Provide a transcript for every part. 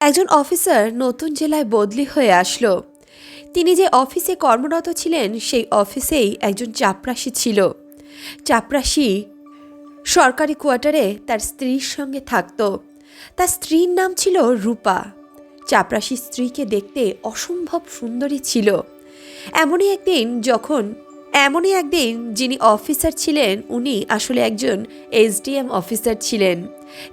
একজন অফিসার নতুন জেলায় বদলি হয়ে আসলো। তিনি যে অফিসে কর্মরত ছিলেন, সেই অফিসেই একজন চাপরাশি ছিল। চাপরাশি সরকারি কোয়ার্টারে তার স্ত্রীর সঙ্গে থাকতো। তার স্ত্রীর নাম ছিল রূপা। চাপরাশির স্ত্রীকে দেখতে অসম্ভব সুন্দরী ছিল। এমনই একদিন যখন, এমনই একদিন যিনি অফিসার ছিলেন, উনি আসলে একজন এসডিএম অফিসার ছিলেন।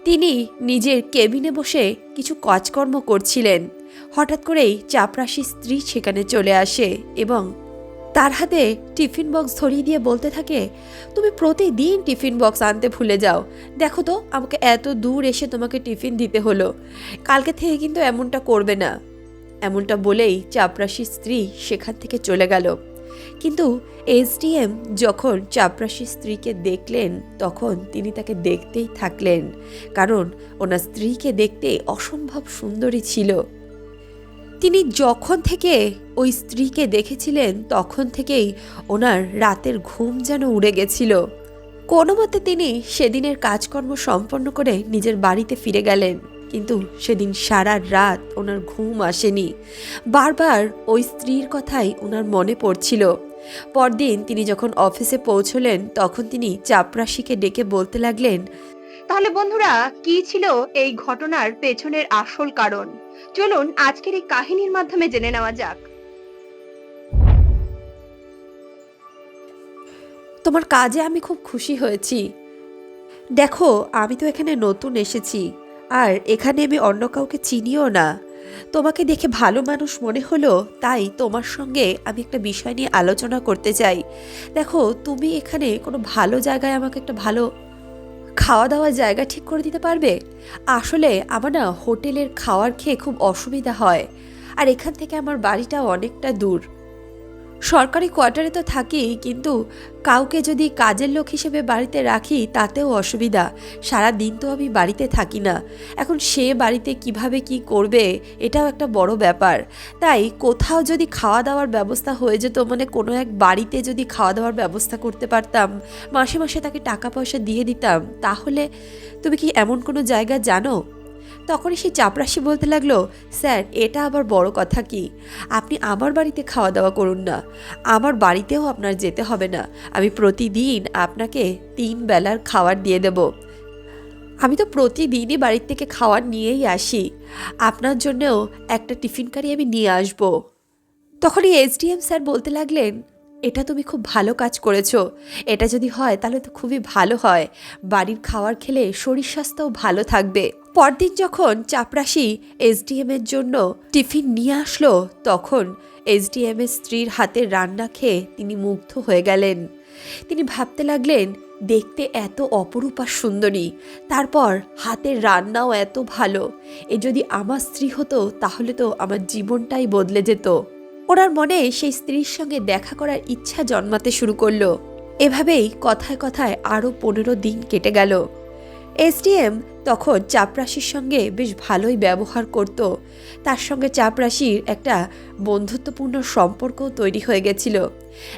তিনি নিজের কেবিনে বসে কিছু কাজকর্ম করছিলেন। হঠাৎ করেই চাপরাশির স্ত্রী সেখানে চলে আসে এবং তার হাতে টিফিন বক্স ধরিয়ে দিয়ে বলতে থাকে, তুমি প্রতিদিন টিফিন বক্স আনতে ভুলে যাও। দেখো তো, আমাকে এত দূর এসে তোমাকে টিফিন দিতে হলো। কালকে থেকে কিন্তু এমনটা করবে না। এমনটা বলেই চাপরাশির স্ত্রী সেখান থেকে চলে গেল। কিন্তু এসডিএম যখন চাপরাশির স্ত্রীকে দেখলেন, তখন তিনি তাকে দেখতেই থাকলেন, কারণ ওনার স্ত্রীকে দেখতে অসম্ভব সুন্দরী ছিল। তিনি যখন থেকে ওই স্ত্রীকে দেখেছিলেন, তখন থেকেই ওনার রাতের ঘুম যেন উড়ে গেছিল। কোনো মতে তিনি সেদিনের কাজকর্ম সম্পন্ন করে নিজের বাড়িতে ফিরে গেলেন। কিন্তু সেদিন সারা রাত ওনার ঘুম আসেনি। বারবার ওই স্ত্রীর কথাই ওনার মনে পড়ছিল। পরদিন তিনি যখন অফিসে পৌঁছলেন তখন তিনি চাপরাশিকে ডেকে বলতে লাগলেন তাহলে বন্ধুরা কি ছিল এই ঘটনার পেছনের আসল কারণ? চলুন আজকের এই কাহিনীর মাধ্যমে জেনে নেওয়া যাক। তোমার কাজে আমি খুব খুশি হয়েছি। দেখো আমি তো এখানে নতুন এসেছি। আর এখানে আমি অন্য কাউকে চিনিও না। তোমাকে দেখে ভালো মানুষ মনে হলো, তাই তোমার সঙ্গে আমি একটা বিষয় নিয়ে আলোচনা করতে চাই। দেখো, তুমি এখানে কোনো ভালো জায়গায় আমাকে একটা ভালো খাওয়া দাওয়ার জায়গা ঠিক করে দিতে পারবে? আসলে আমার না হোটেলের খাওয়ার খেয়ে খুব অসুবিধা হয়। আর এখান থেকে আমার বাড়িটা অনেকটা দূর। সরকারি কোয়ার্টারে তো থাকি, কিন্তু কাউকে যদি কাজের লোক হিসেবে বাড়িতে রাখি, তাতেও অসুবিধা। সারা দিন তো আমি বাড়িতে থাকি না। এখন সে বাড়িতে কীভাবে কি করবে, এটাও একটা বড় ব্যাপার। তাই কোথাও যদি খাওয়া দাওয়ার ব্যবস্থা হয়ে যেত মানে কোনো এক বাড়িতে যদি খাওয়া দাওয়ার ব্যবস্থা করতে পারতাম, মাসে মাসে তাকে টাকা পয়সা দিয়ে দিতাম, তাহলে তুমি কি এমন কোনো জায়গা জানো? তখনই সেই চাপরাশি বলতে লাগল, স্যার, এটা আবার বড় কথা কি? আপনি আমার বাড়িতে খাওয়া দাওয়া করুন না। আমার বাড়িতেও আপনার যেতে হবে না। আমি প্রতিদিন আপনাকে তিন বেলার খাবার দিয়ে দেব। আমি তো প্রতিদিনই বাড়ির থেকে খাবার নিয়েই আসি। আপনার জন্যও একটা টিফিন কারি আমি নিয়ে আসব। তখনই এসডিএম স্যার বলতে লাগলেন এটা তুমি খুব ভালো কাজ করেছ। এটা যদি হয়, তাহলে তো খুবই ভালো হয়। বাড়ির খাবার খেলে শরীর স্বাস্থ্যও ভালো থাকবে। পরদিন যখন চাপরাশি এসডিএম এর জন্য টিফিন নিয়ে আসলো, তখন এসডিএম এর স্ত্রীর হাতের রান্না খেয়ে তিনি মুগ্ধ হয়ে গেলেন। তিনি ভাবতে লাগলেন, দেখতে এত অপরূপা সুন্দরী। তারপর হাতের রান্নাও এত ভালো। এ যদি আমার স্ত্রী হতো, তাহলে তো আমার জীবনটাই বদলে যেত। ওনার মনে সেই স্ত্রীর সঙ্গে দেখা করার ইচ্ছা জন্মাতে শুরু করল। এভাবেই কথায় কথায় আরও পনেরো দিন কেটে গেল। এসডিএম তখন চাপরাশির সঙ্গে বেশ ভালোই ব্যবহার করত। তার সঙ্গে চাপরাশির একটা বন্ধুত্বপূর্ণ সম্পর্কও তৈরি হয়ে গেছিল।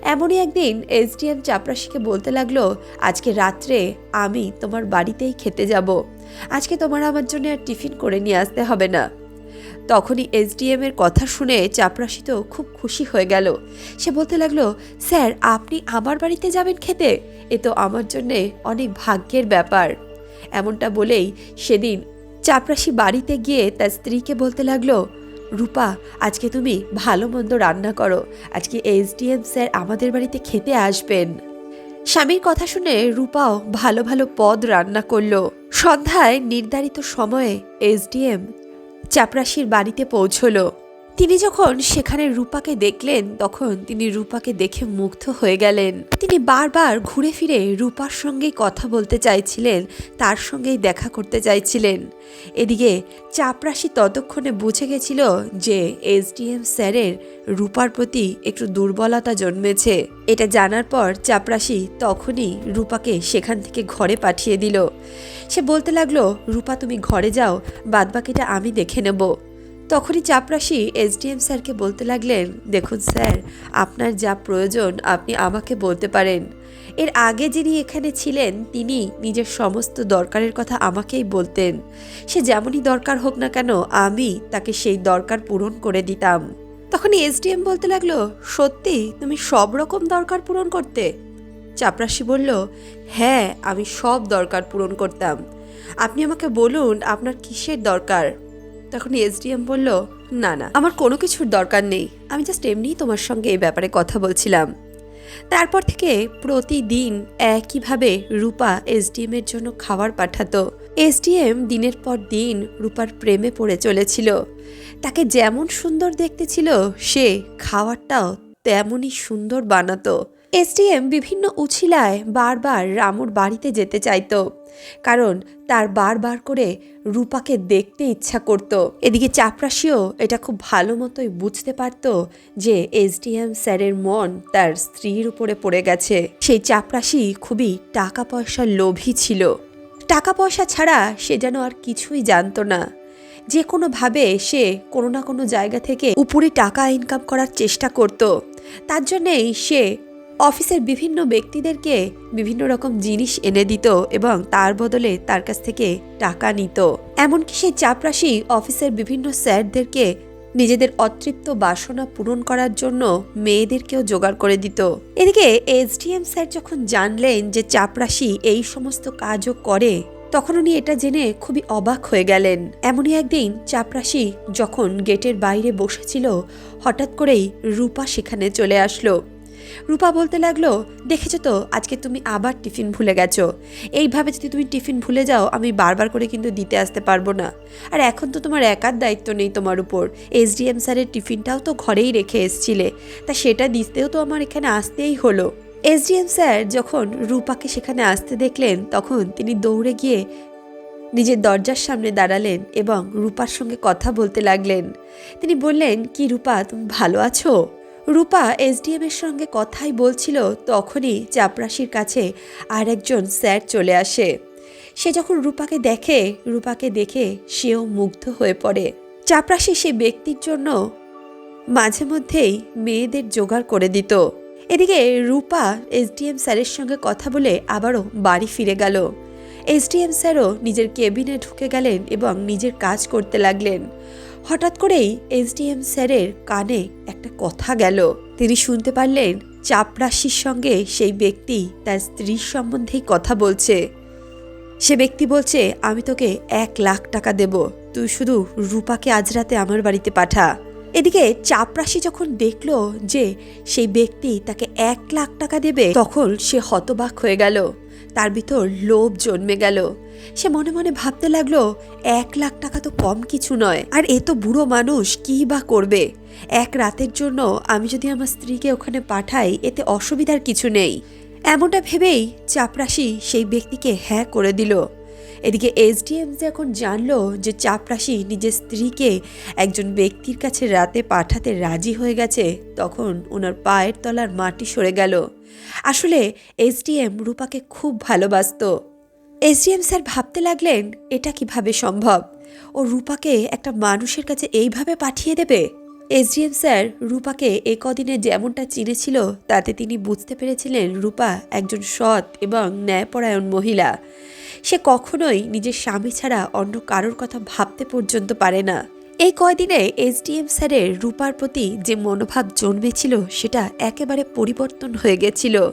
এমনই একদিন এসডিএম চাপরাশিকে বলতে লাগল, আজকে রাত্রে আমি তোমার বাড়িতেই খেতে যাব। আজকে তোমার আমার জন্য আর টিফিন করে নিয়ে আসতে হবে না। তখনই এসডিএম এর কথা শুনে চাপরাশি তো খুব খুশি হয়ে গেল। সে বলতে লাগল, স্যার, আপনি আমার বাড়িতে যাবেন খেতে? এ তো আমার জন্যে অনেক ভাগ্যের ব্যাপার। এমনটা বলেই সেদিন চাপরাশি বাড়িতে গিয়ে তার স্ত্রীকে বলতে লাগল, রূপা, আজকে তুমি ভালো মন্দ রান্না করো। আজকে এসডিএম স্যার আমাদের বাড়িতে খেতে আসবেন। স্বামীর কথা শুনে রূপাও ভালো ভালো পদ রান্না করল। সন্ধ্যায় নির্ধারিত সময়ে এসডিএম চাপরাশির বাড়িতে পৌঁছলো। তিনি যখন সেখানে রূপাকে দেখলেন, তখন তিনি রূপাকে দেখে মুগ্ধ হয়ে গেলেন। তিনি বারবার ঘুরে ফিরে রূপার সঙ্গেই কথা বলতে চাইছিলেন, তার সঙ্গেই দেখা করতে চাইছিলেন। এদিকে চাপরাশি ততক্ষণে বুঝে গেছিল যে এসডিএম স্যারের রূপার প্রতি একটু দুর্বলতা জন্মেছে। এটা জানার পর চাপরাশি তখনই রূপাকে সেখান থেকে ঘরে পাঠিয়ে দিল। সে বলতে লাগল, রূপা, তুমি ঘরে যাও, বাদবাকিটা আমি দেখে নেব। তখনই চাপরাশি এসডিএম স্যারকে বলতে লাগলেন, দেখুন স্যার, আপনার যা প্রয়োজন আপনি আমাকে বলতে পারেন। এর আগে যিনি এখানে ছিলেন, তিনি নিজের সমস্ত দরকারের কথা আমাকেই বলতেন। সে যেমনই দরকার হোক না কেন, আমি তাকে সেই দরকার পূরণ করে দিতাম। তখন এসডিএম বলতে লাগল, সত্যি, তুমি সব রকম দরকার পূরণ করতে? চাপরাশি বলল হ্যাঁ আমি সব দরকার পূরণ করতাম। আপনি আমাকে বলুন, আপনার কিসের দরকার? তখন এসডিএম বলল, না না, আমার কোনো কিছুর দরকার নেই। আমি জাস্ট এমনিই তোমার সঙ্গে এই ব্যাপারে কথা বলছিলাম। তারপর থেকে প্রতিদিন একইভাবে রূপা এসডিএম এর জন্য খাবার পাঠাতো। এসডিএম দিনের পর দিন রূপার প্রেমে পড়ে চলেছিল। তাকে যেমন সুন্দর দেখতে ছিল, সে খাবারটাও তেমনই সুন্দর বানাতো। এসডিএম বিভিন্ন উছিলায় বারবার রামুর বাড়িতে যেতে চাইতো। কারণ তার বারবার করে রূপাকে দেখতে ইচ্ছা করত। এদিকে চাপরাশিও এটা খুব ভালো মতোই বুঝতে পারত যে এসডিএম স্যারের মন তার স্ত্রীর উপরে পড়ে গেছে। সেই চাপরাশি খুবই টাকা পয়সার লোভী ছিল। টাকা পয়সা ছাড়া সে যেন আর কিছুই জানতো না। যে কোনোভাবে সে কোনো না কোনো জায়গা থেকে উপরে টাকা ইনকাম করার চেষ্টা করত। তার জন্যেই সে অফিসের বিভিন্ন ব্যক্তিদেরকে বিভিন্ন রকম জিনিস এনে দিত এবং তার বদলে তার কাছ থেকে টাকা নিত। এমনকি সেই চাপরাশি অফিসের বিভিন্ন স্যারদেরকে নিজেদের অতৃপ্ত বাসনা পূরণ করার জন্য মেয়েদেরকেও জোগাড় করে দিত। এদিকে এসডিএম স্যার যখন জানলেন যে চাপরাশি এই সমস্ত কাজও করে তখন উনি এটা জেনে খুবই অবাক হয়ে গেলেন। এমনই একদিন চাপরাশি যখন গেটের বাইরে বসেছিল, হঠাৎ করেই রূপা সেখানে চলে আসলো। রূপা বলতে লাগল, দেখেছ তো, আজকে তুমি আবার টিফিন ভুলে গেছো। এইভাবে যদি তুমি টিফিন ভুলে যাও, আমি বারবার করে কিন্তু দিতে আসতে পারব না। আর এখন তো তোমার একার দায়িত্ব নেই তোমার উপর। এসডিএম স্যারের টিফিনটাও তো ঘরেই রেখে এসছিলে। তা সেটা দিতেও তো আমার এখানে আসতেই হলো। এসডিএম স্যার যখন রূপাকে সেখানে আসতে দেখলেন, তখন তিনি দৌড়ে গিয়ে নিজের দরজার সামনে দাঁড়ালেন এবং রূপার সঙ্গে কথা বলতে লাগলেন। তিনি বললেন, কি রূপা, তুমি ভালো আছো? রূপা এসডিএম এর সঙ্গে কথাই বলছিল, তখনই চাপরাশির কাছে আর একজন স্যার চলে আসে। সে যখন রূপাকে দেখে রূপাকে দেখে সেও মুগ্ধ হয়ে পড়ে। চাপরাশি সে ব্যক্তির জন্য মাঝে মধ্যেই মেয়েদের জোগাড় করে দিত। এদিকে রূপা এসডিএম স্যারের সঙ্গে কথা বলে আবারও বাড়ি ফিরে গেল। এসডিএম স্যারও নিজের কেবিনে ঢুকে গেলেন এবং নিজের কাজ করতে লাগলেন। হঠাৎ করেই এসডিএম স্যারের কানে একটা কথা গেল। তিনি শুনতে পারলেন চাপরাশির সঙ্গে সেই ব্যক্তি তার স্ত্রীর সম্বন্ধেই কথা বলছে। সে ব্যক্তি বলছে, আমি তোকে এক লাখ টাকা দেব। তুই শুধু রূপাকে আজ রাতে আমার বাড়িতে পাঠা। এদিকে চাপরাশি যখন দেখল যে সেই ব্যক্তি তাকে এক লাখ টাকা দেবে, তখন সে হতবাক হয়ে গেল। তার ভিতর লোভ জন্মে গেল। সে মনে মনে ভাবতে লাগল, এক লাখ টাকা তো কম কিছু নয়। আর এ তো বুড়ো মানুষ, কী বা করবে? এক রাতের জন্য আমি যদি আমার স্ত্রীকে ওখানে পাঠাই, এতে অসুবিধার কিছু নেই। এমনটা ভেবেই চাপরাশি সেই ব্যক্তিকে হ্যাঁ করে দিল। এদিকে এসডিএম যখন জানলো যে চাপরাশি নিজের স্ত্রীকে একজন ব্যক্তির কাছে রাতে পাঠাতে রাজি হয়ে গেছে। তখন ওনার পায়ের তলার মাটি সরে গেল। আসলে এসডিএম রূপাকে খুব ভালোবাসতো। এসডিএম স্যার ভাবতে লাগলেন, এটা কীভাবে সম্ভব? ও রূপাকে একটা মানুষের কাছে এইভাবে পাঠিয়ে দেবে? এসডিএম স্যার রূপাকে এ কদিনে যেমনটা চিনেছিল, তাতে তিনি বুঝতে পেরেছিলেন রূপা একজন সৎ এবং ন্যায়পরায়ণ মহিলা। সে কখনোই নিজের স্বামী ছাড়া অন্য কারোর কথা ভাবতে পর্যন্ত পারে না। এই কয়দিনে এসডিএম স্যারের রূপার প্রতি যে মনোভাব জন্মেছিল, সেটা একেবারে পরিবর্তন হয়ে গেছিল।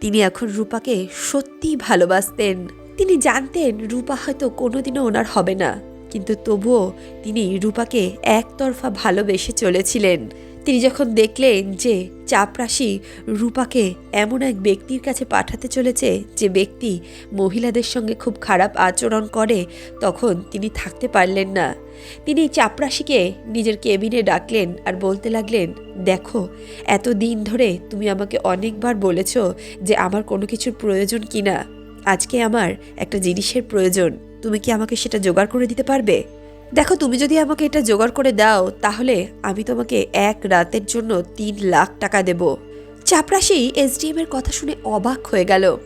তিনি এখন রূপাকে সত্যিই ভালোবাসতেন। তিনি জানতেন রূপা হয়তো কোনোদিনও ওনার হবে না। কিন্তু তবুও তিনি রূপাকে একতরফা ভালোবেসে চলেছিলেন। তিনি যখন দেখলেন যে চাপরাশি রূপাকে এমন এক ব্যক্তির কাছে পাঠাতে চলেছে যে ব্যক্তি মহিলাদের সঙ্গে খুব খারাপ আচরণ করে, তখন তিনি থাকতে পারলেন না। তিনি চাপরাশিকে নিজের কেবিনে ডাকলেন আর বলতে লাগলেন, দেখো এত দিন ধরে তুমি আমাকে অনেকবার বলেছ যে আমার কোনো কিছুর প্রয়োজন কিনা। আজকে আমার একটা জিনিসের প্রয়োজন। তুমি কি আমাকে সেটা জোগাড় করে দিতে পারবে? দেখো, তুমি যদি আমাকে এটা জোগাড় করে দাও, তাহলে আমি তোমাকে এক রাতের জন্য তিন লাখ টাকা দেব। চাপরাশি এসডিএম এর কথা শুনে অবাক হয়ে গেল।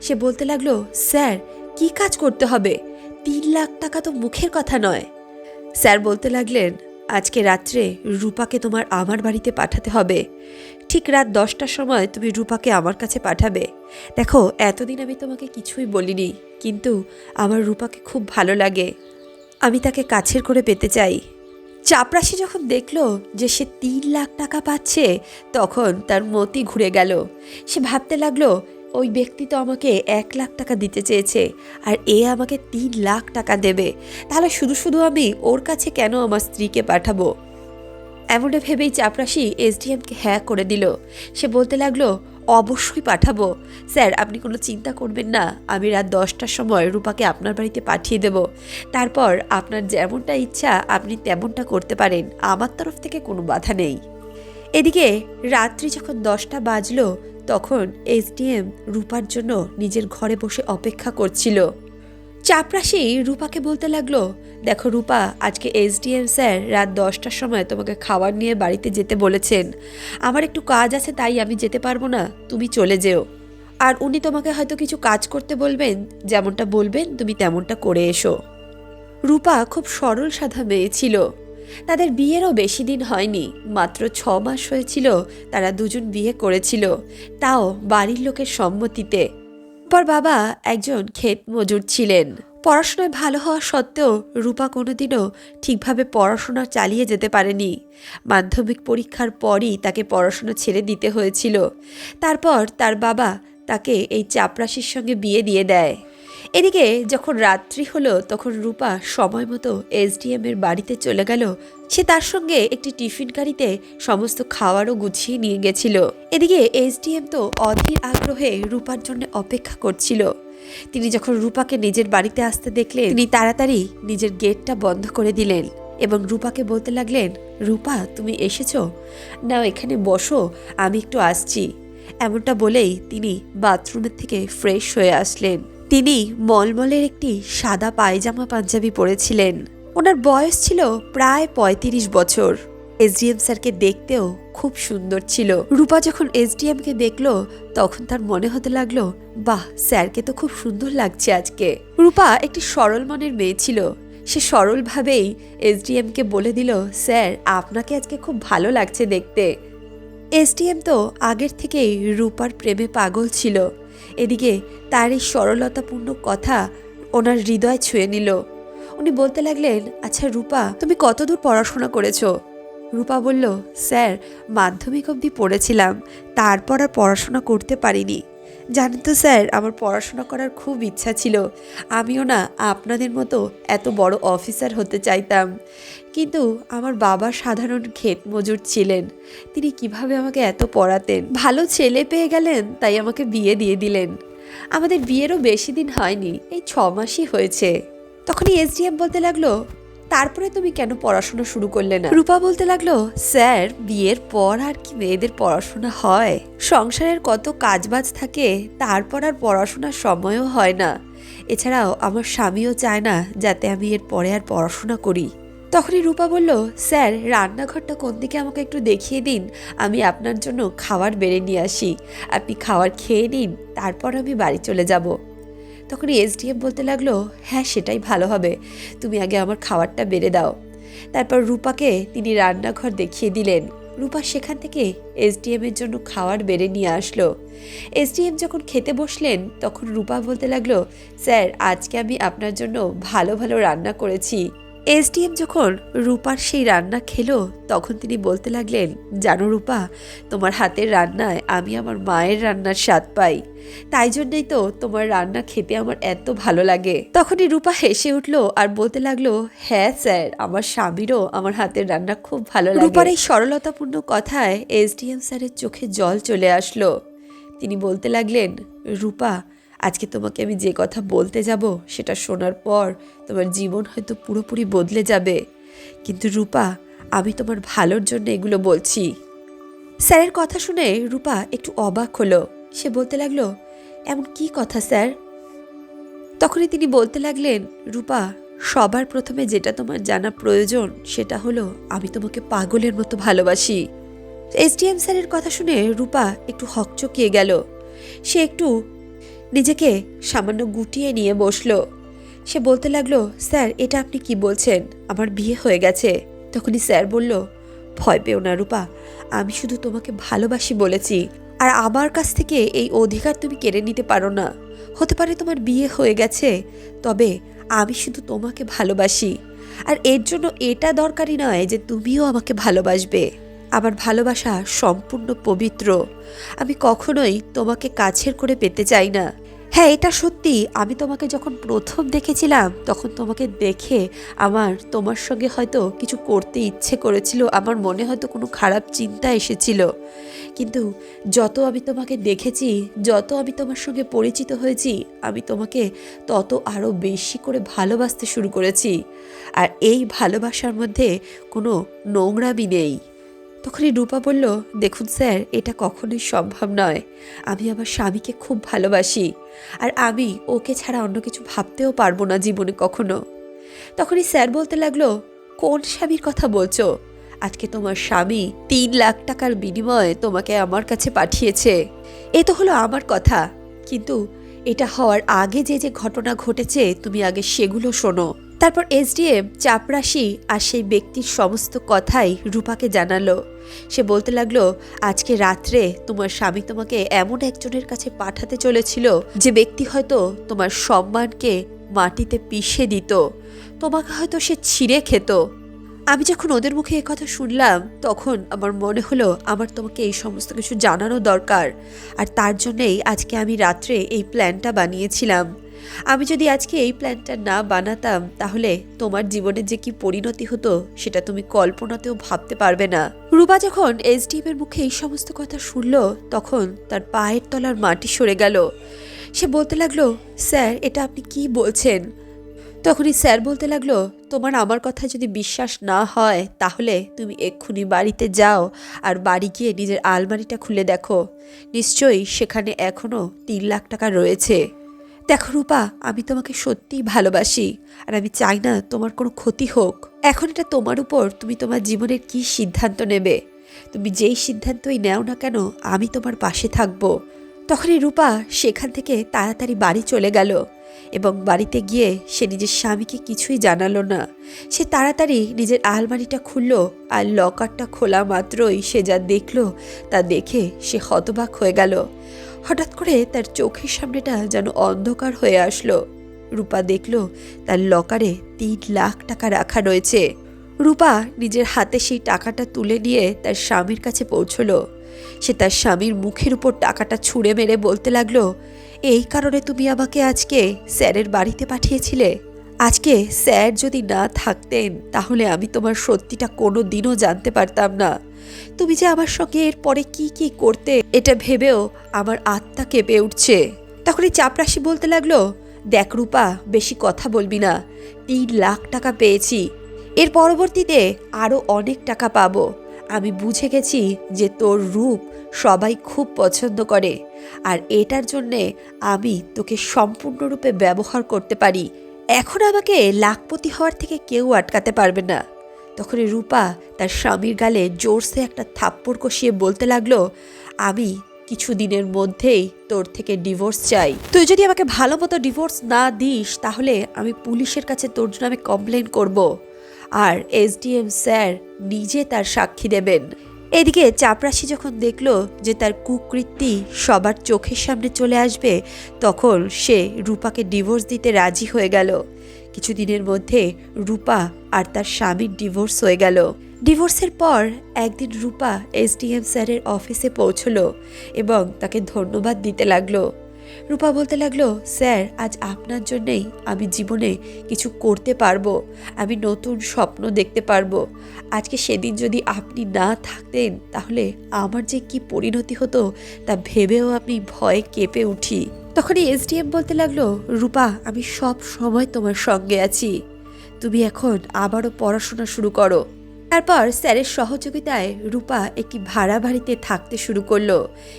সে বলতে লাগল, স্যার, কি কাজ করতে হবে? তিন লাখ টাকা তো মুখের কথা নয়। স্যার বলতে লাগলেন, আজকে রাত্রে রূপাকে তোমার আমার বাড়িতে পাঠাতে হবে। ঠিক রাত দশটার সময় তুমি রূপাকে আমার কাছে পাঠাবে। দেখো, এতদিন আমি তোমাকে কিছুই বলিনি, কিন্তু আমার রূপাকে খুব ভালো লাগে। আমি তাকে কাছের করে পেতে চাই। চাপরাশি যখন দেখল যে সে তিন লাখ টাকা পাচ্ছে, তখন তার মতি ঘুরে গেল। সে ভাবতে লাগল, ওই ব্যক্তি তো আমাকে এক লাখ টাকা দিতে চেয়েছে, আর এ আমাকে তিন লাখ টাকা দেবে। তাহলে শুধু শুধু আমি ওর কাছে কেন আমার স্ত্রীকে পাঠাবো? এমনটা ভেবেই চাপরাশি এসডিএমকে হ্যাঁ করে দিল। সে বলতে লাগল, অবশ্যই পাঠাবো। স্যার, আপনি কোনো চিন্তা করবেন না। আমি রাত দশটার সময় রূপাকে আপনার বাড়িতে পাঠিয়ে দেব। তারপর আপনার যেমনটা ইচ্ছা, আপনি তেমনটা করতে পারেন। আমার তরফ থেকে কোনো বাধা নেই। এদিকে রাত্রি যখন দশটা বাজলো, তখন এসডিএম রূপার জন্য নিজের ঘরে বসে অপেক্ষা করছিল। চাপরাশি রূপাকে বলতে লাগল, দেখো রূপা, আজকে এসডিএম স্যার রাত দশটার সময় তোমাকে খাবার নিয়ে বাড়িতে যেতে বলেছেন। আমার একটু কাজ আছে, তাই আমি যেতে পারব না, তুমি চলে যেও। আর উনি তোমাকে হয়তো কিছু কাজ করতে বলবেন, যেমনটা বলবেন, তুমি তেমনটা করে এসো। রূপা খুব সরল সাদা মেয়ে ছিল। তাদের বিয়েরও বেশি দিন হয়নি, মাত্র ছ মাস হয়েছিল তারা দুজন বিয়ে করেছিল, তাও বাড়ির লোকের সম্মতিতে। রূপার বাবা একজন ক্ষেত মজুর ছিলেন। পড়াশোনায় ভালো হওয়া সত্ত্বেও রূপা কোনোদিনও ঠিকভাবে পড়াশোনা চালিয়ে যেতে পারেনি। মাধ্যমিক পরীক্ষার পরই তাকে পড়াশোনা ছেড়ে দিতে হয়েছিল। তারপর তার বাবা তাকে এই চাপরাশির সঙ্গে বিয়ে দিয়ে দেয়। এদিকে যখন রাত্রি হলো, তখন রূপা সময় মতো এসডিএম এর বাড়িতে চলে গেল। সে তার সঙ্গে একটি টিফিন গাড়িতে সমস্ত খাওয়ারও গুছিয়ে নিয়ে গেছিল। এদিকে এসডিএম তো অধীর আগ্রহে রূপার জন্য অপেক্ষা করছিল। তিনি যখন রূপাকে নিজের বাড়িতে আসতে দেখলেন, তিনি তাড়াতাড়ি নিজের গেটটা বন্ধ করে দিলেন এবং রূপাকে বলতে লাগলেন, রূপা, তুমি এসেছ? না এখানে বসো, আমি একটু আসছি। এমনটা বলেই তিনি বাথরুমের থেকে ফ্রেশ হয়ে আসলেন। তিনি মলমলের একটি সাদা পায়জামা পাঞ্জাবি পরেছিলেন। ওনার বয়স ছিল প্রায় পঁয়ত্রিশ বছর। এসডিএম স্যারকে দেখতেও খুব সুন্দর ছিল। রূপা যখন এসডিএমকে দেখল, তখন তার মনে হতে লাগল, বাহ, স্যারকে তো খুব সুন্দর লাগছে আজকে। রূপা একটি সরল মনের মেয়ে ছিল। সে সরলভাবেই এসডিএমকে বলে দিল, স্যার, আপনাকে আজকে খুব ভালো লাগছে দেখতে। এসডিএম তো আগের থেকেই রূপার প্রেমে পাগল ছিল। এদিকে তার এই সরলতাপূর্ণ কথা ওনার হৃদয় ছুঁয়ে নিল। উনি বলতে লাগলেন আচ্ছা রূপা, তুমি কতদূর পড়াশোনা করেছ? রূপা বলল, স্যার, মাধ্যমিক অবধি পড়েছিলাম, তারপর আর পড়াশোনা করতে পারিনি। জানেন তো স্যার, আমার পড়াশোনা করার খুব ইচ্ছা ছিল। আমিও না আপনাদের মতো এত বড় অফিসার হতে চাইতাম। কিন্তু আমার বাবা সাধারণ ক্ষেত মজুর ছিলেন। তিনি কীভাবে আমাকে এত পড়াতেন? ভালো ছেলে পেয়ে গেলেন, তাই আমাকে বিয়ে দিয়ে দিলেন। আমাদের বিয়েরও বেশি দিন হয়নি, এই ছ মাসই হয়েছে। তখনই এসডিএম বলতে লাগল তারপরে তুমি কেন পড়াশোনা শুরু করলে না? রূপা বলতে লাগল, স্যার, বিয়ের পর আর কি মেয়েদের পড়াশোনা হয়? সংসারের কত কাজবাজ থাকে, তারপর আর পড়াশোনার সময়ও হয় না। এছাড়াও আমার স্বামীও চায় না যাতে আমি এর পরে আর পড়াশোনা করি। তখনই রূপা বলল, স্যার, রান্নাঘরটা কোন দিকে আমাকে একটু দেখিয়ে দিন? আমি আপনার জন্য খাবার বেড়ে নিয়ে আসি। আপনি খাবার খেয়ে নিন, তারপর আমি বাড়ি চলে যাব। তখন এসডিএম বলতে লাগল হ্যাঁ সেটাই ভালো হবে। তুমি আগে আমার খাবারটা বেড়ে দাও। তারপর রূপাকে তিনি রান্নাঘর দেখিয়ে দিলেন। রূপা সেখান থেকে এসডিএমের জন্য খাওয়ার বেড়ে নিয়ে আসলো। এসডিএম যখন খেতে বসলেন, তখন রূপা বলতে লাগল, স্যার, আজকে আমি আপনার জন্য ভালো ভালো রান্না করেছি। এসডিএম যখন রূপার সেই রান্না খেলো, তখন তিনি বলতে লাগলেন, জানো রূপা, তোমার হাতের রান্নায় আমি আমার মায়ের রান্নার স্বাদ পাই। তাই জন্যই তো তোমার রান্না খেতে আমার এত ভালো লাগে। তখনই রূপা হেসে উঠল আর বলতে লাগল হ্যাঁ স্যার, আমার স্বামীরও আমার হাতের রান্না খুব ভালো লাগে। রূপার এই সরলতাপূর্ণ কথায় এসডিএম স্যারের চোখে জল চলে আসলো। তিনি বলতে লাগলেন, রূপা আজকে তোমাকে আমি যে কথা বলতে যাব সেটা শোনার পর তোমার জীবন হয়তো পুরোপুরি বদলে যাবে। কিন্তু রূপা, আমি তোমার ভালোর জন্য এগুলো বলছি। স্যারের কথা শুনে রূপা একটু অবাক হলো। সে বলতে লাগল, এমন কি কথা, স্যার? তখনই তিনি বলতে লাগলেন, রূপা, সবার প্রথমে যেটা তোমার জানা প্রয়োজন সেটা হলো আমি তোমাকে পাগলের মতো ভালোবাসি। এসডিএম স্যারের কথা শুনে রূপা একটু হকচকিয়ে গেল। সে একটু নিজেকে সামান্য গুটিয়ে নিয়ে বসল। সে বলতে লাগল, স্যার, এটা আপনি কি বলছেন? আমার বিয়ে হয়ে গেছে। তখনই স্যার বলল, ভয় পেও না রূপা, আমি শুধু তোমাকে ভালোবাসি বলেছি। আর আমার কাছ থেকে এই অধিকার তুমি কেড়ে নিতে পারো না। হতে পারে তোমার বিয়ে হয়ে গেছে, তবে আমি শুধু তোমাকে ভালোবাসি। আর এর জন্য এটা দরকারি নয় যে তুমিও আমাকে ভালোবাসবে। আমার ভালোবাসা সম্পূর্ণ পবিত্র। আমি কখনোই তোমাকে কাছের করে পেতে চাই না। হ্যাঁ এটা সত্যি। আমি তোমাকে যখন প্রথম দেখেছিলাম, তখন তোমাকে দেখে আমার, তোমার সঙ্গে হয়তো কিছু করতে ইচ্ছে করেছিল, আমার মনে হয়তো কোনো খারাপ চিন্তা এসেছিল। কিন্তু যত আমি তোমাকে দেখেছি, যত আমি তোমার সঙ্গে পরিচিত হয়েছি, আমি তোমাকে তত আরও বেশি করে ভালোবাসতে শুরু করেছি। আর এই ভালোবাসার মধ্যে কোনো নোংরামি নেই। তখনই রূপা বলল, দেখুন স্যার, এটা কখনোই সম্ভব নয়। আমি আমার স্বামীকে খুব ভালোবাসি। আর আমি ওকে ছাড়া অন্য কিছু ভাবতেও পারব না জীবনে কখনো। তখনই স্যার বলতে লাগল, কোন স্বামীর কথা বলছো? আজকে তোমার স্বামী তিন লাখ টাকার বিনিময়ে তোমাকে আমার কাছে পাঠিয়েছে। এ তো হলো আমার কথা। কিন্তু এটা হওয়ার আগে যে যে ঘটনা ঘটেছে, তুমি আগে সেগুলো শোনো। তারপর এসডিএম চাপরাশি আর সেই ব্যক্তির সমস্ত কথাই রূপাকে জানালো। সে বলতে লাগল, আজকে রাত্রে তোমার স্বামী তোমাকে এমন একজনের কাছে পাঠাতে চলেছিল যে ব্যক্তি হয়তো তোমার সম্মানকে মাটিতে পিষে দিত। তোমাকে হয়তো সে ছিঁড়ে খেত। আমি যখন ওদের মুখে কথা শুনলাম, তখন আমার মনে হলো, আমার তোমাকে এই সমস্ত কিছু জানানো দরকার। আর তার জন্যেই আজকে আমি রাত্রে এই প্ল্যানটা বানিয়েছিলাম। আমি যদি আজকে এই প্ল্যানটা না বানাতাম, তাহলে তোমার জীবনে যে কি পরিণতি হতো, সেটা তুমি কল্পনাতেও ভাবতে পারবে না। রূপা যখন এসডিএম এর মুখে এই সমস্ত কথা শুনল, তখন তার পায়ের তলার মাটি সরে গেল। সে বলতে লাগল, স্যার, এটা আপনি কি বলছেন? তখনই স্যার বলতে লাগল, তোমার আমার কথা যদি বিশ্বাস না হয়, তাহলে তুমি এক্ষুনি বাড়িতে যাও আর বাড়ি গিয়ে নিজের আলমারিটা খুলে দেখো। নিশ্চয়ই সেখানে এখনও তিন লাখ টাকা রয়েছে। দেখো রূপা, আমি তোমাকে সত্যিই ভালোবাসি, আর আমি চাই না তোমার কোনো ক্ষতি হোক। এখন এটা তোমার উপর, তুমি তোমার জীবনের কি সিদ্ধান্ত নেবে? তুমি যেই সিদ্ধান্তই নেও না কেন, আমি তোমার পাশে থাকব। তখনই রূপা সেখান থেকে তাড়াতাড়ি বাড়ি চলে গেল, এবং বাড়িতে গিয়ে সে নিজের স্বামীকে কিছুই জানালো না। সে তাড়াতাড়ি নিজের আলমারিটা খুলল, আর লকারটা খোলা মাত্রই সে যা দেখল তা দেখে সে হতবাক হয়ে গেল। হঠাৎ করে তার চোখের সামনেটা যেন অন্ধকার হয়ে আসলো। রূপা দেখল তার লকারে তিন লাখ টাকা রাখা রয়েছে। রূপা নিজের হাতে সেই টাকাটা তুলে নিয়ে তার স্বামীর কাছে পৌঁছল। সে তার স্বামীর মুখের উপর টাকাটা ছুঁড়ে মেরে বলতে লাগল, এই কারণে তুমি আমাকে আজকে স্যারের বাড়িতে পাঠিয়েছিলে। আজকে স্যার যদি না থাকতেন, তাহলে আমি তোমার সত্যিটা কোনো দিনও জানতে পারতাম না। তুমি যে আমার সঙ্গে এরপরে কি কি করতে, এটা ভেবেও আমার আত্মা কেঁপে উঠছে। তখনই চাপরাশি বলতে লাগল, দেখ রূপা, বেশি কথা বলবি না। তিন লাখ টাকা পেয়েছি। এর পরবর্তীতে আরও অনেক টাকা পাবো। আমি বুঝে গেছি যে তোর রূপ সবাই খুব পছন্দ করে। আর এটার জন্যে আমি তোকে সম্পূর্ণরূপে ব্যবহার করতে পারি। এখন আমাকে লাখপতি হওয়ার থেকে কেউ আটকাতে পারবে না। তখনই রূপা তার স্বামীর গালে জোরসে একটা থাপ্পড় কষিয়ে বলতে লাগল, আমি কিছু দিনের মধ্যেই তোর থেকে ডিভোর্স চাই। তুই যদি আমাকে ভালো মতো ডিভোর্স না দিস, তাহলে আমি পুলিশের কাছে তোর জন্য আমি কমপ্লেন করব। আর এসডিএম স্যার নিজে তার সাক্ষী দেবেন। এদিকে চাপরাশি যখন দেখল যে তার কুকৃত্তি সবার চোখের সামনে চলে আসবে, তখন সে রূপাকে ডিভোর্স দিতে রাজি হয়ে গেল। কিছুদিনের মধ্যে রূপা আর তার স্বামীর ডিভোর্স হয়ে গেল। ডিভোর্সের পর একদিন রূপা এসডিএম স্যারের অফিসে পৌঁছলো এবং তাকে ধন্যবাদ দিতে লাগল। রূপা বলতে লাগল, স্যার, আজ আপনার জন্যেই আমি জীবনে কিছু করতে পারব। আমি নতুন স্বপ্ন দেখতে পারব। আজকে সেদিন যদি আপনি না থাকতেন, তাহলে আমার যে কি পরিণতি হতো, তা ভেবেও আমি ভয়ে কেঁপে উঠি। তখনই এসডিএম বলতে লাগল, রূপা, আমি সব সময় তোমার সঙ্গে আছি। তুমি এখন আবারও পড়াশোনা শুরু করো। তারপর স্যারের সহযোগিতায় রূপা একটি ভাড়া বাড়িতে থাকতে শুরু করল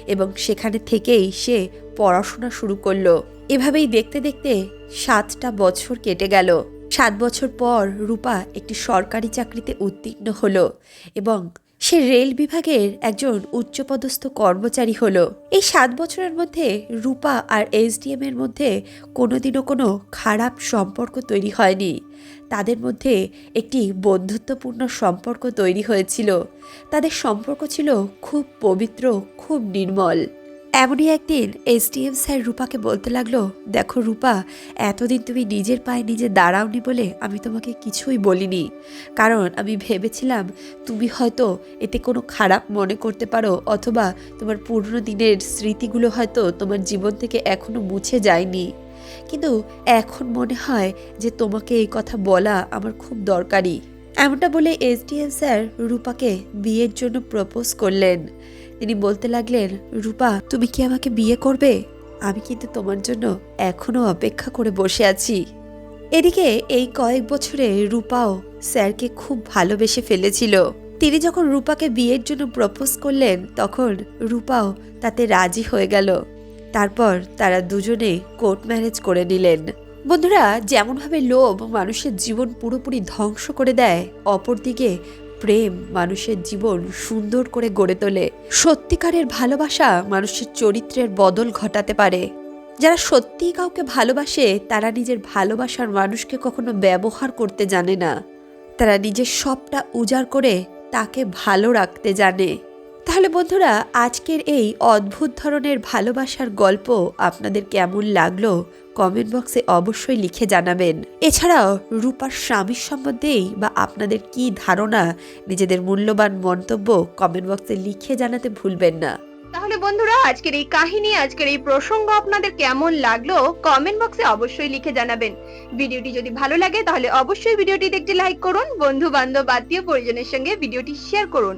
এবং সেখানে থেকেই সে পড়াশোনা শুরু করল। এভাবেই দেখতে দেখতে সাতটা বছর কেটে গেল। সাত বছর পর রূপা একটি সরকারি চাকরিতে উত্তীর্ণ হলো এবং সে রেল বিভাগের একজন উচ্চপদস্থ কর্মচারী হলো। এই সাত বছরের মধ্যে রূপা আর এসডিএম এর মধ্যে কোনোদিনও কোনো খারাপ সম্পর্ক তৈরি হয়নি। তাদের মধ্যে একটি বন্ধুত্বপূর্ণ সম্পর্ক তৈরি হয়েছিল। তাদের সম্পর্ক ছিল খুব পবিত্র, খুব নির্মল। এমনই একদিন এসডিএম স্যার রূপাকে বলতে লাগল, দেখো রূপা, এতদিন তুমি নিজের পায়ে নিজে দাঁড়াওনি বলে আমি তোমাকে কিছুই বলিনি। কারণ আমি ভেবেছিলাম তুমি হয়তো এতে কোনো খারাপ মনে করতে পারো অথবা তোমার পুরনো দিনের স্মৃতিগুলো হয়তো তোমার জীবন থেকে এখনও মুছে যায়নি। কিন্তু এখন মনে হয় যে তোমাকে এই কথা বলা আমার খুব দরকারি। এমনটা বলে এসডিএম স্যার রূপাকে বিয়ের জন্য প্রপোজ করলেন। তিনি বলতে লাগলেন, রূপা, তুমি কি আমাকে বিয়ে করবে? আমি কিন্তু তোমার জন্য এখনও অপেক্ষা করে বসে আছি। এদিকে এই কয়েক বছরে রূপাও স্যারকে খুব ভালোবেসে ফেলেছিল। তিনি যখন রূপাকে বিয়ের জন্য প্রপোজ করলেন, তখন রূপাও তাতে রাজি হয়ে গেল। তারপর তারা দুজনে কোর্ট ম্যারেজ করে নিলেন। বন্ধুরা, যেমনভাবে লোভ মানুষের জীবন পুরোপুরি ধ্বংস করে দেয়, অপরদিকে প্রেম মানুষের জীবন সুন্দর করে গড়ে তোলে। সত্যিকারের ভালোবাসা মানুষের চরিত্রের বদল ঘটাতে পারে। যারা সত্যিই কাউকে ভালোবাসে, তারা নিজের ভালোবাসার মানুষকে কখনো ব্যবহার করতে জানে না। তারা নিজের সবটা উজাড় করে তাকে ভালো রাখতে জানে। তাহলে বন্ধুরা, আজকের এই অদ্ভুত ধরনের ভালোবাসার গল্প আপনাদের কেমন লাগল কমেন্ট বক্সে অবশ্যই লিখে জানাবেন। এছাড়াও, রূপার স্বামীর সম্বন্ধেই বা আপনাদের কি ধারণা, নিজেদের মূল্যবান মন্তব্য কমেন্ট বক্সে লিখে জানাতে ভুলবেন না। তাহলে বন্ধুরা, আজকের এই কাহিনী, আজকের এই প্রসঙ্গ আপনাদের কেমন লাগল কমেন্ট বক্সে অবশ্যই লিখে জানাবেন। ভিডিওটি যদি ভালো লাগে, তাহলে অবশ্যই ভিডিওটি দেখতে লাইক করুন বন্ধু বান্ধব আত্মীয় পরিজনের সঙ্গে ভিডিওটি শেয়ার করুন।